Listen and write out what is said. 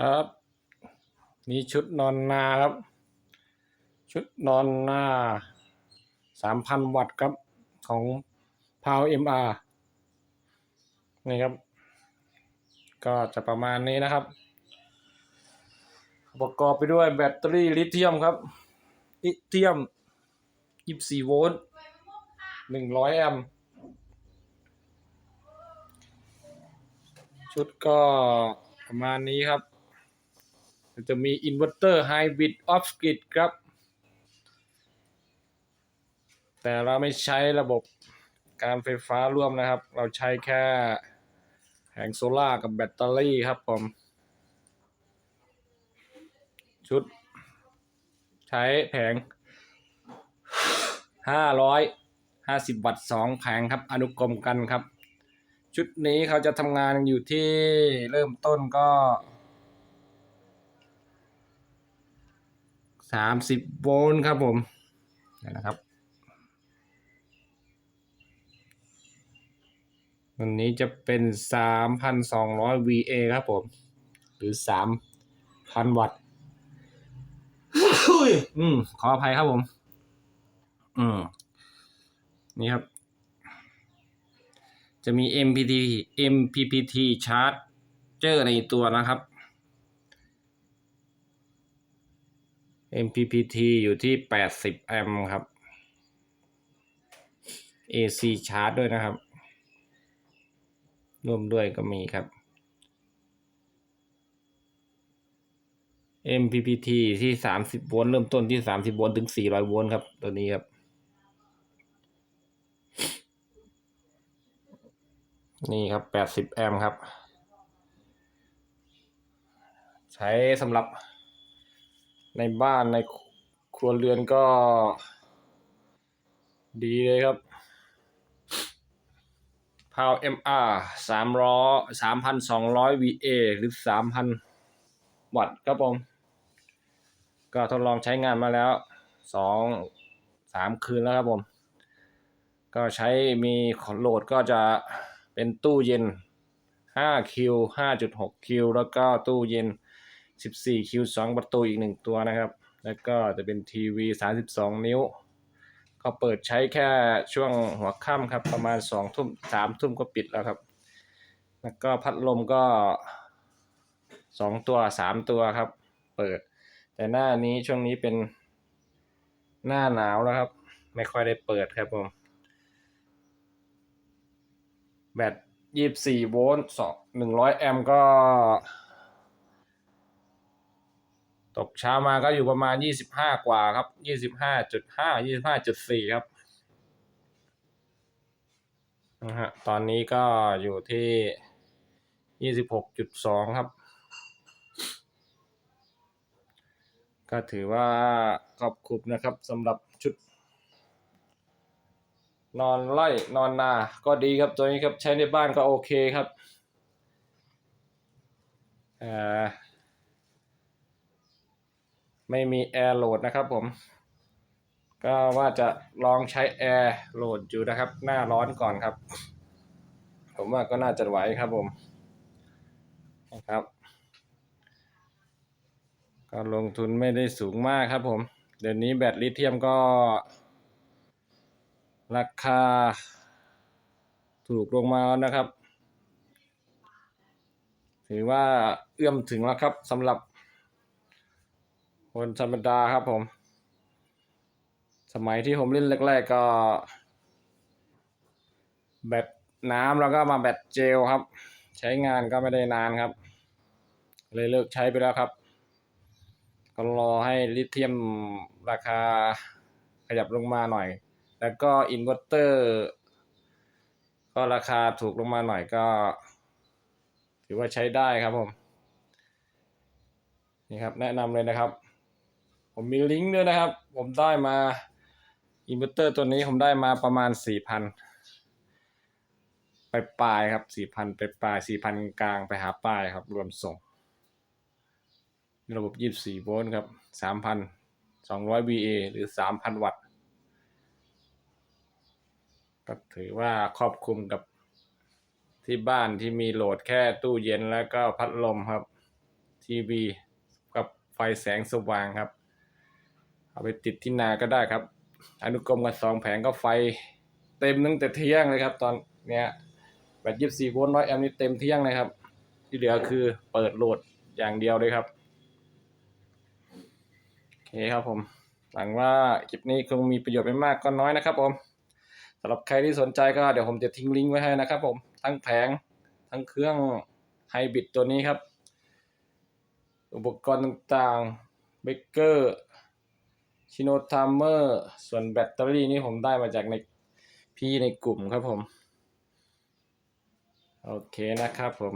ครับ นี่ชุดนอนนาครับ ชุดนอนนาสามพันวัตต์ครับของพาวเอ็มอาร์นี่ครับ ก็จะประมาณนี้นะครับประกอบไปด้วยแบตเตอรี่ลิเธียมครับลิเธียม 24 โวลต์ 100 แอมป์ชุดก็ประมาณนี้ครับ จะมีอินเวอร์เตอร์ไฮบริดออฟกริดครับ แต่เราไม่ใช้ระบบการไฟฟ้าร่วมนะครับ เราใช้แค่แผงโซล่ากับแบตเตอรี่ครับผม ชุด ใช้แผง 550 วัตต์ 2 แผงครับ อนุกรมกันครับ ชุดนี้เขาจะทำงานอยู่ที่เริ่มต้นก็ 30โวลต์ครับผมนี่นะครับ วันนี้จะเป็น3,200 VA ครับผม หรือ3,000วัตต์อืมขออภัยครับผม อืมนี่ครับ จะมี MPT MPPT charger ในตัวนะครับ MPPT อยู่ที่ 80 แอมป์ครับ AC charge ด้วยนะครับ ร่วมด้วยก็มีครับ MPPT ที่ 30 โวลต์เริ่มต้นที่ 30 โวลต์ถึง 400 โวลต์ครับ ตัวนี้ครับ นี่ครับ 80 แอมป์ครับ ใช้สำหรับ ในบ้านในครัวเรือนก็ ดีเลยครับพาว MR 300 3,200 VA หรือ3,000วัตต์ครับผม ก็ทดลองใช้งานมาแล้ว2 3คืนแล้วครับผม ก็ใช้มีโหลดก็จะเป็นตู้เย็น5คิว5.6คิวแล้วก็ตู้เย็น 14 คิว 2 ประตูอีก 1 ตัวนะครับ แล้วก็จะเป็นทีวี 32 นิ้ว ก็เปิดใช้แค่ช่วงหัวค่ำครับ ประมาณ 2 ทุ่ม 3 ทุ่มก็ปิดแล้วครับ แล้วก็พัดลมก็ 2 ตัว 3 ตัวครับ เปิด แต่หน้านี้ช่วงนี้เป็นหน้าหนาวแล้วครับ ไม่ค่อยได้เปิดครับผม แบตยี่สิบสี่โวลต์สองหนึ่งร้อยแอมป์ก็ ตกเช้ามาก็อยู่ประมาณยี่สิบห้ากว่าครับยี่สิบห้าจุดห้ายี่สิบห้าจุดสี่ครับนะฮะตอนนี้ก็อยู่ที่ยี่สิบหกจุดสองครับ ก็ถือว่าขอบคุณนะครับสำหรับชุด นอนไล่นอนนา ก็ดีครับตัวนี้ครับ ใช้ในบ้านก็โอเคครับอ่อ ไม่มีแอร์โหลดนะครับผม ก็ว่าจะลองใช้แอร์โหลดอยู่นะครับ หน้าร้อนก่อนครับ ผมว่าก็น่าจะไหวครับผมนะครับ ก็ลงทุนไม่ได้สูงมากครับผม เดี๋ยวนี้แบตลิเธียมก็ ราคา ถูกลงมาแล้วนะครับ ถือว่าเอื้อมถึงแล้วครับสำหรับ คนธรรมดาครับผม สมัยที่ผมเล่นแรกๆก็ แบตน้ำแล้วก็มาแบตเจลครับ ใช้งานก็ไม่ได้นานครับ เลยเลิกใช้ไปแล้วครับ ก็รอให้ลิเธียมราคาขยับลงมาหน่อย แล้วก็อินเวอร์เตอร์ก็ราคาถูกลงมาหน่อยก็ ถือว่าใช้ได้ครับผม นี่ครับ แนะนำเลยนะครับ ผมมีลิงก์ด้วยนะครับ ผมได้มาอินเวอร์เตอร์ตัวนี้ผมได้มาประมาณสี่พันไปปลายครับสี่พันไปปลายสี่พันกลางไปหาปลายครับ รวมส่ง ระบบยี่สิบสี่โวลต์ครับสามพันสองร้อย VA หรือสามพันวัตต์ก็ถือว่าครอบคลุมกับที่บ้านที่มีโหลดแค่ตู้เย็นแล้วก็พัดลมครับ ทีวีกับไฟแสงสว่างครับ เอาไปติดที่นาก็ได้ครับ อนุกรมกันสองแผงก็ไฟเต็มตั้งแต่เที่ยงเลยครับ ตอนเนี้ยแบตยี่สี่โวลต์ร้อยแอมป์นี่เต็มเที่ยงเลยครับ ที่เหลือคือเปิดโหลดอย่างเดียวเลยครับโอเคครับผมหวังว่าคลิปนี้คงมีประโยชน์ไม่มากก็น้อยนะครับผมสำหรับใครที่สนใจก็เดี๋ยวผมจะทิ้งลิงก์ไว้ให้นะครับผมทั้งแผงทั้งเครื่องไฮบริดตัวนี้ครับ อุปกรณ์ต่างๆเบเกอร์ ชิโนทามเมอร์ส่วนแบตเตอรี่นี่ผมได้มาจากในพี่ในกลุ่มครับผม โอเคนะครับผม